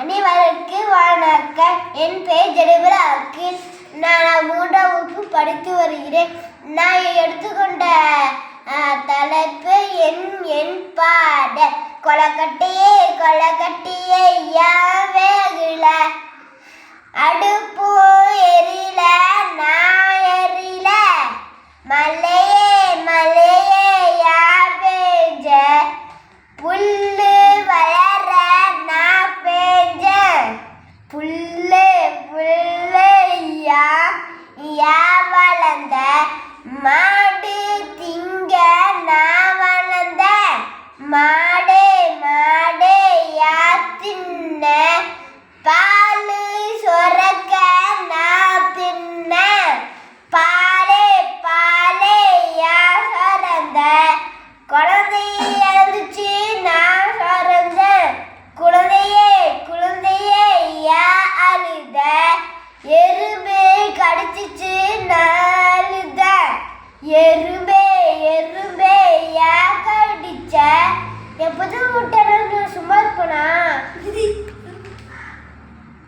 அனைவருக்கு வணக்கம். என் பெயர் ஜெடுபில் நான் மூன்றாம் வகுப்பு படித்து வருகிறேன். நான் எடுத்துக்கொண்ட தலைப்பு என் என் பாட கொலக்கட்டையே கொலக்கட்டி. எறும்பே எறும்பே ஏக்கடிச்ச எப்போதும் விட்டணும்னு சும்மா இருப்பனா?